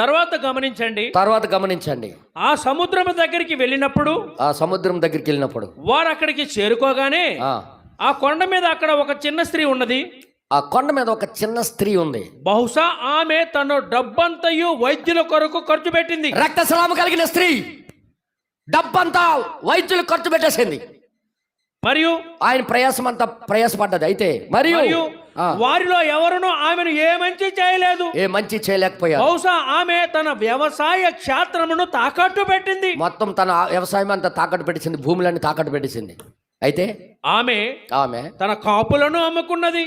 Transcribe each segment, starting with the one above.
తర్వాత గమనించండి. తర్వాత గమనించండి. ఆ సముద్రం దగ్గరికి వెళ్ళినప్పుడు ఆ సముద్రం దగ్గరికి వెళ్ళినప్పుడు వారు అక్కడికి చేరుకోగానే ఆ. కొండ మీద అక్కడ ఒక చిన్న స్త్రీ ఉన్నది. ఆ కొండ మీద ఒక చిన్న స్త్రీ ఉంది. బహుశా ఆమె తన డబ్బంతయు వైద్యుల కొరకు ఖర్చు పెట్టింది. రక్తస్రావం కలిగిన స్త్రీ డబ్బంతా వైద్యులు ఖర్చు పెట్టేసింది. మరియు ఆయన ప్రయాసం అంతా ప్రయాసపడ్డది. అయితే మరియు వారిలో ఎవరునూ ఆమెను ఏ మంచి చేయలేదు. ఏ మంచి చేయలేకపోయారు. బహుశా ఆమె తన వ్యవసాయ క్షేత్రమును తాకట్టు పెట్టింది. మొత్తం తన వ్యవసాయం అంతా తాకట్టు పెట్టేసింది భూములన్నీ తాకట్టు పెట్టేసింది. అయితే ఆమె ఆమె తన కాపులను అమ్ముకున్నది.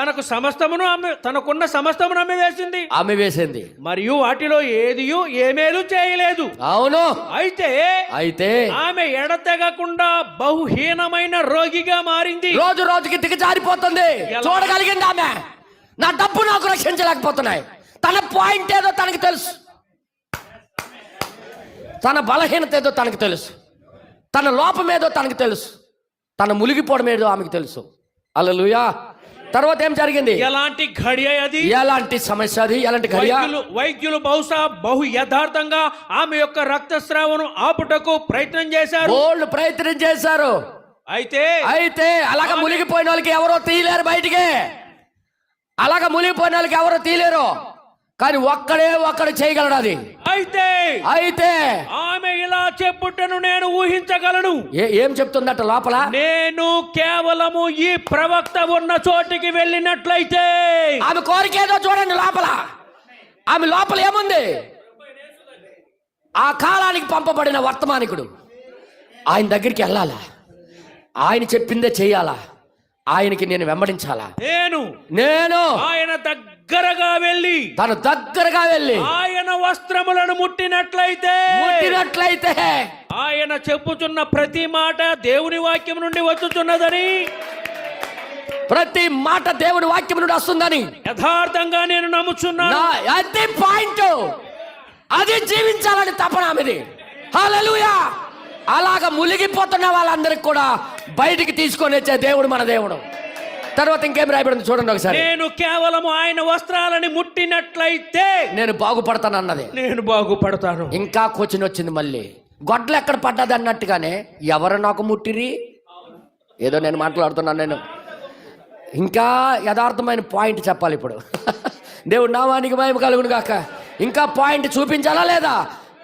తనకు సమస్తమును అమ్మి తనకున్న సమస్తమును అమ్మి వేసింది. ఆమె వేసింది. మరియు వాటిలో ఏదియు ఏమేలు చేయలేదు. అవును. అయితే అయితే ఆమె ఎడతెగకుండా బహుహీనమైన రోగిగా మారింది. రోజు రోజుకి దిగజారిపోతుంది? చూడగలిగింది ఆమె. నా డబ్బు నాకు రక్షించలేకపోతున్నాయి. తన పాయింట్ ఏదో తనకి తెలుసు. తన బలహీనత ఏదో తనకి తెలుసు. తన లోపం ఏదో తనకి తెలుసు. తన మునిగిపోవడం ఏదో ఆమెకు తెలుసు. అల్లలుయా. తర్వాత ఏం జరిగింది? ఎలాంటి ఘడియ అది? ఎలాంటి సమస్య అది? ఎలాంటి ఘడియ? వైద్యులు బహుశా బహు యథార్థంగా ఆమె యొక్క రక్తస్రావను ఆపుటకు ప్రయత్నం చేశారు. బోల్డ్ ప్రయత్నం చేశారు. అయితే అయితే అలాగ మునిగిపోయిన వాళ్ళకి ఎవరో తీయలేరు బయటికి. అలాగ మునిగిపోయిన వాళ్ళకి ఎవరో తీయలేరు. కానీ ఒక్కడే ఒక్కడు చేయగలడు అది. అయితే అయితే ఆమె చెప్పుటను నేను ఊహించగలను. ఏ ఏం చెప్తుందట లోపల? నేను కేవలము ఈ ప్రవక్త ఉన్న చోటికి వెళ్ళినట్లయితే. ఆమె కోరిక ఏదో చూడండి లోపల. ఆమె లోపల ఏముంది? ఆ కాలానికి పంపబడిన వర్తమానికుడు. ఆయన దగ్గరికి వెళ్ళాలా? ఆయన చెప్పిందే చేయాలా? ఆయనకి నేను వెంబడించాలా? నేను నేను ఆయన దగ్గరగా వెళ్ళి తను దగ్గరగా వెళ్ళి ఆయన వస్త్రములను ముట్టినట్లయితే ముట్టినట్లయితే ఆయన చెప్పుచున్న ప్రతి మాట దేవుని వాక్యం నుండి వచ్చుచున్నదని ప్రతి మాట దేవుడి వాక్యం నుండి వస్తుందని యథార్థంగా నేను నమ్ముచున్నాను. అది పాయింట్ అది జీవించాలని తపన ఆమెది హల్లెలూయా! అలాగ మునిగిపోతున్న వాళ్ళందరికి కూడా బయటికి తీసుకొని వచ్చే దేవుడు మన దేవుడు. తర్వాత ఇంకేం రాయబడింది చూడండి ఒకసారి. నేను కేవలం ఆయన వస్త్రాలని ముట్టినట్లయితే నేను బాగుపడతాను అన్నది నేను బాగుపడతాను. ఇంకా క్వశ్చన్ వచ్చింది మళ్ళీ. గొడ్లు ఎక్కడ పడ్డది అన్నట్టుగానే ఎవరు నాకు ముట్టిరి? ఏదో నేను మాట్లాడుతున్నాను నేను. ఇంకా యథార్థమైన పాయింట్ చెప్పాలి ఇప్పుడు. దేవుడు నామానికి భయం కలుగును కాక ఇంకా పాయింట్ చూపించాలా లేదా?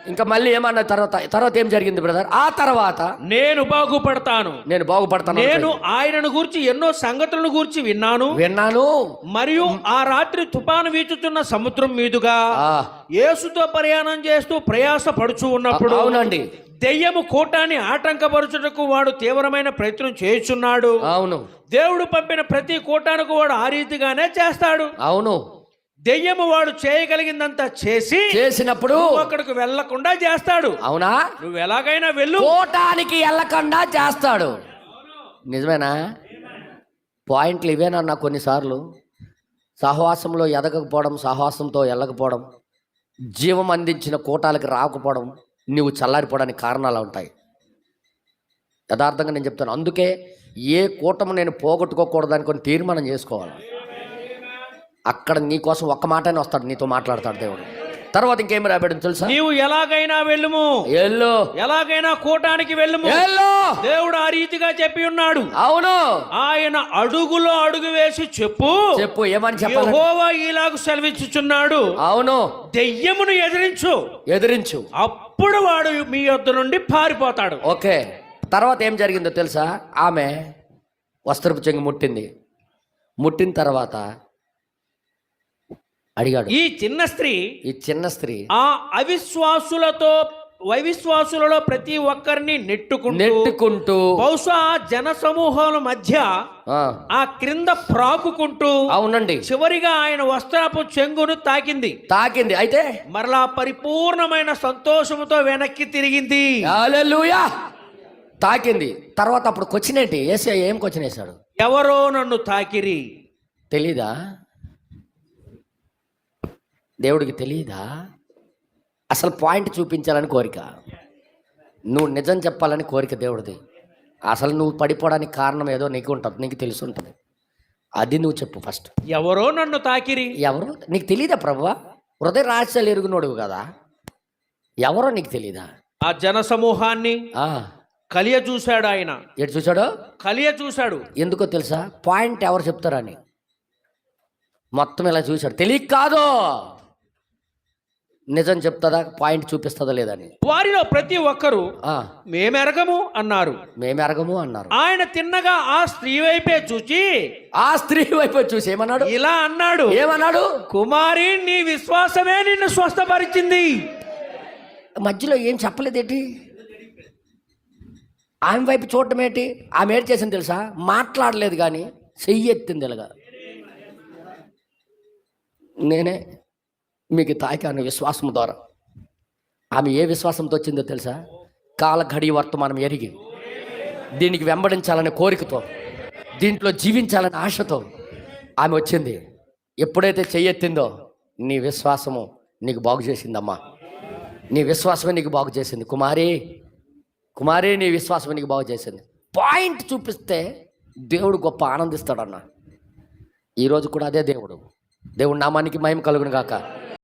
ఇంకా మళ్ళీ ఏమన్న తర్వాత తర్వాత ఏం జరిగింది బ్రదర్ ఆ తర్వాత నేను బాగుపడతాను. నేను బాగుపడతాను నేను ఆయనను గూర్చి ఎన్నో సంగతులను గూర్చి విన్నాను. విన్నాను. మరియు ఆ రాత్రి తుపాను వీచుతున్న సముద్రం మీదుగా యేసుతో ప్రయాణం చేస్తూ ప్రయాస పడుచు ఉన్నప్పుడు అవునండి. దెయ్యము కూటాన్ని ఆటంకపరచుటకు వాడు తీవ్రమైన ప్రయత్నం చేయుచున్నాడు. అవును. దేవుడు పంపిన ప్రతి కూటానికి వాడు ఆ రీతిగానే చేస్తాడు. అవును. దెయ్యము వాడు చేయగలిగిందంతా చేసి చేసినప్పుడు అక్కడికి వెళ్ళకుండా చేస్తాడు. అవునా? నువ్వు ఎలాగైనా వెళ్ళు. కోటానికి వెళ్ళకుండా చేస్తాడు. నిజమేనా? పాయింట్లు ఇవేనన్నా కొన్నిసార్లు? సహవాసంలో ఎదగకపోవడం సహవాసంతో వెళ్ళకపోవడం జీవం అందించిన కోటాలకి రాకపోవడం నువ్వు చల్లారిపోవడానికి కారణాలు ఉంటాయి. యథార్థంగా నేను చెప్తాను. అందుకే ఏ కూటమి నేను పోగొట్టుకోకూడదని కొన్ని తీర్మానం చేసుకోవాలి. అక్కడ నీ కోసం ఒక్క మాటనే వస్తాడు నీతో మాట్లాడతాడు దేవుడు. తర్వాత ఇంకేం రాబడింది తెలుసా? నీవు ఎలాగైనా వెళ్ళుము. ఎల్లో. ఎలాగైనా కూటానికి వెళ్ళుము. ఎల్లో. దేవుడు ఆ రీతిగా చెప్పి ఉన్నాడు. అవును. ఆయన అడుగులో అడుగు వేసి చెప్పు. చెప్పు ఏమని చెప్పాలి యెహోవా ఈలాగు సెలవిచ్చుచున్నాడు. అవును. దెయ్యమును ఎదిరించు. ఎదిరించు. అప్పుడు వాడు మీ యొద్ద నుండి పారిపోతాడు. ఓకే. తర్వాత ఏం జరిగిందో తెలుసా? ఆమె వస్త్రపు చెంగు ముట్టింది. ముట్టిన తర్వాత అడిగాడు. ఈ చిన్న స్త్రీ ఈ చిన్న స్త్రీ ఆ అవిశ్వాసులతో అవిశ్వాసులలో ప్రతి ఒక్కరిని నెట్టుకుంటూ నెట్టుకుంటూ బహుశా జన సమూహాల మధ్య ఆ, క్రింద ప్రాకుకుంటూ అవునండి. చివరిగా ఆయన వస్త్రపు చెంగును తాకింది. తాకింది. అయితే? మరలా పరిపూర్ణమైన సంతోషముతో వెనక్కి తిరిగింది. తాకింది. తర్వాత అప్పుడు క్వశ్చన్ ఏంటి? ఏసీ ఏం క్వశ్చన్ వేశాడు? ఎవరో నన్ను తాకిరి. తెలీదా? దేవుడికి తెలియదా అసలు పాయింట్ చూపించాలని కోరిక. నువ్వు నిజం చెప్పాలని కోరిక దేవుడిది. అసలు నువ్వు పడిపోవడానికి కారణం ఏదో నీకు ఉంటుంది నీకు తెలిసి ఉంటుంది. అది నువ్వు చెప్పు ఫస్ట్ ఎవరో నన్ను తాకిరి. ఎవరు? నీకు తెలియదా ప్రభువా హృదయ రహస్యాలు ఎరుగునోడు కదా. ఎవరో నీకు తెలీదా? ఆ జన సమూహాన్ని కలియ చూశాడు ఆయన. ఎటు చూసాడో కలియ చూశాడు. ఎందుకో తెలుసా? పాయింట్ ఎవరు చెప్తారని. మొత్తం ఇలా చూశాడు. తెలియక కాదు. నిజం చెప్తుందా పాయింట్ చూపిస్తుందా లేదని? వారిలో ప్రతి ఒక్కరూ మేమెరగము అన్నారు. మేము ఎరగము అన్నారు. ఆయన తిన్నగా ఆ స్త్రీ వైపే చూచి ఆ స్త్రీ వైపు చూసి ఏమన్నాడు? ఇలా అన్నాడు ఏమన్నాడు? కుమారి నీ విశ్వాసమే నిన్ను స్వస్థపరిచింది. మధ్యలో ఏం చెప్పలేదేంటి ఆమె వైపు చూడటం ఏంటి? ఆమె ఏం చేసింది తెలుసా? మాట్లాడలేదు కానీ చెయ్యి ఎత్తింది ఇలాగా నేనే మీకు తాకాను విశ్వాసం ద్వారా. ఆమె ఏ విశ్వాసంతో వచ్చిందో తెలుసా? కాల ఘడి వర్తమానం ఎరిగి దీనికి వెంబడించాలనే కోరికతో దీంట్లో జీవించాలనే ఆశతో ఆమె వచ్చింది. ఎప్పుడైతే చెయ్యెత్తిందో నీ విశ్వాసము నీకు బాగు చేసిందమ్మా. నీ విశ్వాసమే నీకు బాగు చేసింది. కుమారి కుమారి నీ విశ్వాసమే నీకు బాగు చేసింది. పాయింట్ చూపిస్తే దేవుడు గొప్ప ఆనందిస్తాడన్న. ఈరోజు కూడా అదే దేవుడు. దేవుడు నామానికి మహిమ కలుగును గాక.